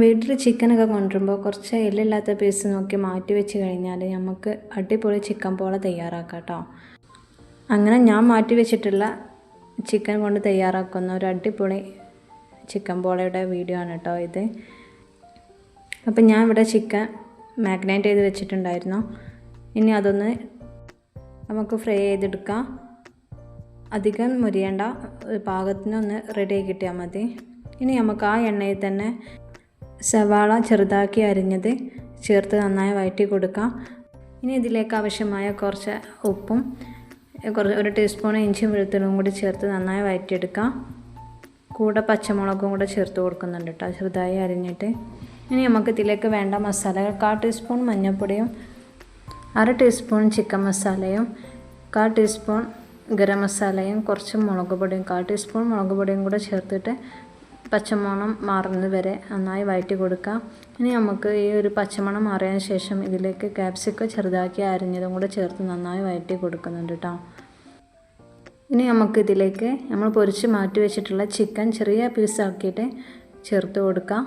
വീട്ടിൽ ചിക്കനൊക്കെ കൊണ്ടുവരുമ്പോൾ കുറച്ച് എല്ലില്ലാത്ത പീസ് നോക്കി മാറ്റി വെച്ച് കഴിഞ്ഞാൽ നമുക്ക് അടിപൊളി ചിക്കൻ പോള തയ്യാറാക്കാം കേട്ടോ അങ്ങനെ ഞാൻ മാറ്റി വെച്ചിട്ടുള്ള ചിക്കൻ കൊണ്ട് തയ്യാറാക്കുന്ന ഒരു അടിപൊളി ചിക്കൻ പോളയുടെ വീഡിയോ ആണ് കേട്ടോ ഇത്. അപ്പം ഞാൻ ഇവിടെ ചിക്കൻ മാഗ്നേറ്റ് ചെയ്ത് വെച്ചിട്ടുണ്ടായിരുന്നു. ഇനി അതൊന്ന് നമുക്ക് ഫ്രൈ ചെയ്തെടുക്കാം. അധികം മുരിയേണ്ട പാകത്തിനൊന്ന് റെഡി ആയി കിട്ടിയാൽ മതി. ഇനി നമുക്ക് ആ എണ്ണയിൽ തന്നെ സവാള ചെറുതാക്കി അരിഞ്ഞത് ചേർത്ത് നന്നായി വഴറ്റി കൊടുക്കാം. ഇനി ഇതിലേക്ക് ആവശ്യമായ കുറച്ച് ഉപ്പും കുറച്ച് ഒരു ടീസ്പൂൺ ഇഞ്ചിയും വെളുത്തുള്ളും കൂടി ചേർത്ത് നന്നായി വഴറ്റിയെടുക്കാം. കൂടെ പച്ചമുളകും കൂടെ ചേർത്ത് കൊടുക്കുന്നുണ്ട് കേട്ടോ ചെറുതായി അരിഞ്ഞിട്ട്. ഇനി നമുക്ക് ഇതിലേക്ക് വേണ്ട മസാലകൾ കാ ടീസ്പൂൺ മഞ്ഞൾപ്പൊടിയും അര ടീസ്പൂൺ ചിക്കൻ മസാലയും കാ ടീസ്പൂൺ ഗരം മസാലയും കുറച്ച് മുളക് പൊടിയും കാ ടീസ്പൂൺ മുളക് പൊടിയും കൂടെ ചേർത്തിട്ട് പച്ചമണം മാറുന്നത് വരെ നന്നായി വഴറ്റി കൊടുക്കാം. ഇനി നമുക്ക് ഈ ഒരു പച്ചമണം മാറിയതിന് ശേഷം ഇതിലേക്ക് ക്യാപ്സിക്കം ചെറുതാക്കി അരിഞ്ഞതും കൂടെ ചേർത്ത് നന്നായി വഴറ്റി കൊടുക്കുന്നുണ്ട് കേട്ടോ ഇനി നമുക്ക് ഇതിലേക്ക് നമ്മൾ പൊരിച്ച് മാറ്റി വെച്ചിട്ടുള്ള ചിക്കൻ ചെറിയ പീസാക്കിയിട്ട് ചേർത്ത് കൊടുക്കാം.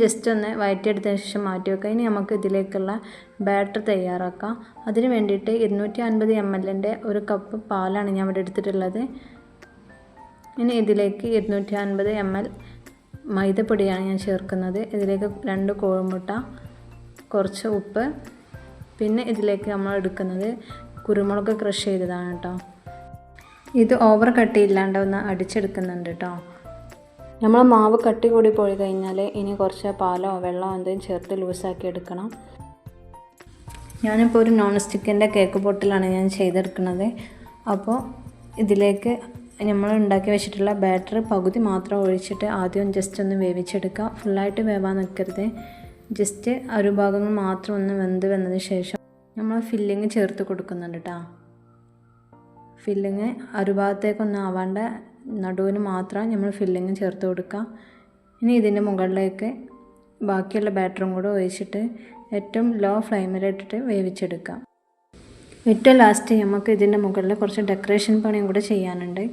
ജസ്റ്റ് ഒന്ന് വയറ്റിയെടുത്തതിന് ശേഷം മാറ്റി വെക്കാം. ഇനി നമുക്ക് ഇതിലേക്കുള്ള ബാറ്റർ തയ്യാറാക്കാം. അതിന് വേണ്ടിയിട്ട് ഇരുന്നൂറ്റി അൻപത് എം ഒരു കപ്പ് പാലാണ് ഞാൻ ഇവിടെ എടുത്തിട്ടുള്ളത്. ഇനി ഇതിലേക്ക് ഇരുന്നൂറ്റി അൻപത് എം എൽ മൈദപ്പൊടിയാണ് ഞാൻ ചേർക്കുന്നത്. ഇതിലേക്ക് രണ്ട് കോഴിമുട്ട കുറച്ച് ഉപ്പ്. പിന്നെ ഇതിലേക്ക് നമ്മൾ എടുക്കുന്നത് കുരുമുളക് ക്രഷ് ചെയ്തതാണ് കേട്ടോ. ഇത് ഓവർ കട്ടിയില്ലാണ്ട് ഒന്ന് അടിച്ചെടുക്കുന്നുണ്ട് കേട്ടോ. നമ്മൾ മാവ് കട്ടി കൂടി പോയി കഴിഞ്ഞാൽ ഇനി കുറച്ച് പാലോ വെള്ളമോ എന്തെങ്കിലും ചേർത്ത് ലൂസാക്കി എടുക്കണം. ഞാനിപ്പോൾ ഒരു നോൺ സ്റ്റിക്കിന്റെ കേക്ക് ബോട്ടിലാണ് ഞാൻ ചെയ്തെടുക്കുന്നത്. അപ്പോൾ ഇതിലേക്ക് നമ്മൾ ഉണ്ടാക്കി വെച്ചിട്ടുള്ള ബാറ്റർ പകുതി മാത്രം ഒഴിച്ചിട്ട് ആദ്യം ജസ്റ്റ് ഒന്ന് വേവിച്ചെടുക്കുക. ഫുള്ളായിട്ട് വേവാൻ നിൽക്കരുത് ജസ്റ്റ് ഒരു ഭാഗങ്ങൾ മാത്രം ഒന്ന് വെന്ത് വന്നതിന് ശേഷം നമ്മൾ ഫില്ലിങ് ചേർത്ത് കൊടുക്കുന്നുണ്ട് കേട്ടോ ഫില്ലിങ് ഒരു ഭാഗത്തേക്കൊന്നും ആവാണ്ട് നടുവിന് മാത്രം നമ്മൾ ഫില്ലിങ് ചേർത്ത് കൊടുക്കുക. ഇനി ഇതിന്റെ മുകളിലേക്ക് ബാക്കിയുള്ള ബാറ്ററും കൂടെ ഒഴിച്ചിട്ട് ഏറ്റവും ലോ ഫ്ലെയിമിലിട്ടിട്ട് വേവിച്ചെടുക്കാം ഏറ്റവും ലാസ്റ്റ് നമുക്ക് ഇതിന്റെ മുകളിൽ കുറച്ച് ഡെക്കറേഷൻ പണിയും കൂടെ ചെയ്യാനുണ്ട്.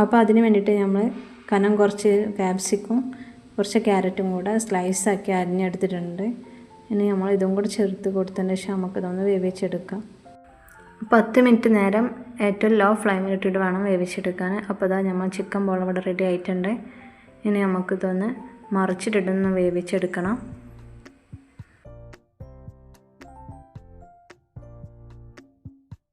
അപ്പോൾ അതിന് വേണ്ടിയിട്ട് നമ്മൾ കനം കുറച്ച് കാപ്സിക്കും കുറച്ച് ക്യാരറ്റും കൂടെ സ്ലൈസാക്കി അരിഞ്ഞെടുത്തിട്ടുണ്ട്. ഇനി നമ്മൾ ഇതും കൂടെ ചേർത്ത് കൊടുത്തതിന് ശേഷം നമുക്കിതൊന്ന് വേവിച്ചെടുക്കാം. പത്ത് മിനിറ്റ് നേരം ഏറ്റവും ലോ ഫ്ലെയിമിൽ ഇട്ടിട്ട് വേണം വേവിച്ചെടുക്കാൻ. അപ്പോൾ ഇതാ നമ്മൾ ചിക്കൻ ബോൾ ഇവിടെ റെഡി ആയിട്ടുണ്ട്. ഇനി നമുക്കിതൊന്ന് മറിച്ചിട്ടിട്ടൊന്ന് വേവിച്ചെടുക്കണം.